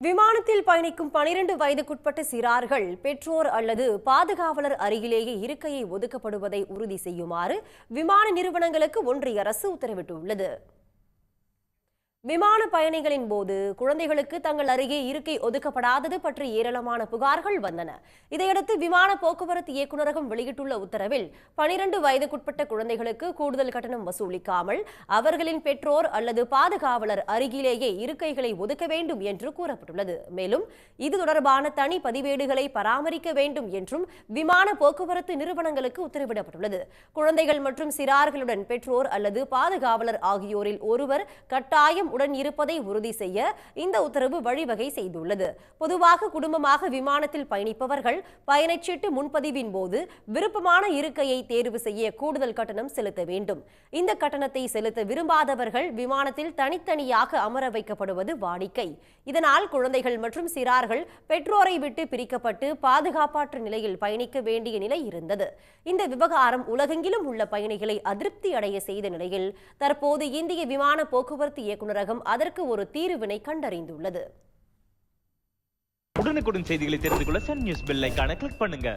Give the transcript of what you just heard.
விமானத்தில் பயணிக்கும் பனிரெண்டு வயதுக்குட்பட்ட சிறார்கள் பெற்றோர் அல்லது பாதுகாவலர் அருகிலேயே இருக்கையை ஒதுக்கப்படுவதை உறுதி செய்யுமாறு விமான நிறுவனங்களுக்கு ஒன்றிய அரசு உத்தரவிட்டுள்ளது. விமான பயணிகளின் போது குழந்தைகளுக்கு தங்கள் அருகே இருக்கை ஒதுக்கப்படாதது பற்றி ஏராளமான புகார்கள் வந்தன. இதையடுத்து விமான போக்குவரத்து இயக்குநரகம் வெளியிட்டுள்ள உத்தரவில் பனிரெண்டு வயதுக்குட்பட்ட குழந்தைகளுக்கு கூடுதல் கட்டணம் வசூலிக்காமல் அவர்களின் பெற்றோர் அல்லது பாதுகாவலர் அருகிலேயே இருக்கைகளை ஒதுக்க வேண்டும் என்று கூறப்பட்டுள்ளது. மேலும் இது தொடர்பான தனி பதிவேடுகளை பராமரிக்க வேண்டும் என்றும் விமான போக்குவரத்து நிறுவனங்களுக்கு உத்தரவிடப்பட்டுள்ளது. குழந்தைகள் மற்றும் சிறார்களுடன் பெற்றோர் அல்லது பாதுகாவலர் ஆகியோரில் ஒருவர் கட்டாயம் உடன் இருப்பதை உறுதி செய்ய இந்த உத்தரவு வழிவகை செய்துள்ளது. பொதுவாக குடும்பமாக விமானத்தில் பயணிப்பவர்கள் பயணச்சீட்டு முன்பதிவின் போது விருப்பமான இருக்கையை தேர்வு செய்ய கூடுதல் கட்டணம் செலுத்த வேண்டும். இந்த கட்டணத்தை செலுத்த விரும்பாதவர்கள் விமானத்தில் தனித்தனியாக அமர வைக்கப்படுவது வாடிக்கை. இதனால் குழந்தைகள் மற்றும் சிறார்கள் பெற்றோரை விட்டு பிரிக்கப்பட்டு பாதுகாப்பாற்ற நிலையில் பயணிக்க வேண்டிய நிலை இருந்தது. இந்த விவகாரம் உலகெங்கிலும் உள்ள பயணிகளை அதிருப்தி அடைய செய்த நிலையில் தற்போது இந்திய விமான போக்குவரத்து இயக்குநரகம் அதற்கு ஒரு தீர்வினை கண்டறிந்துள்ளது. உடனுக்குடன் செய்திகளை தெரிந்து கொள்ள சன் நியூஸ் பெல் ஐக்கான கிளிக் பண்ணுங்க.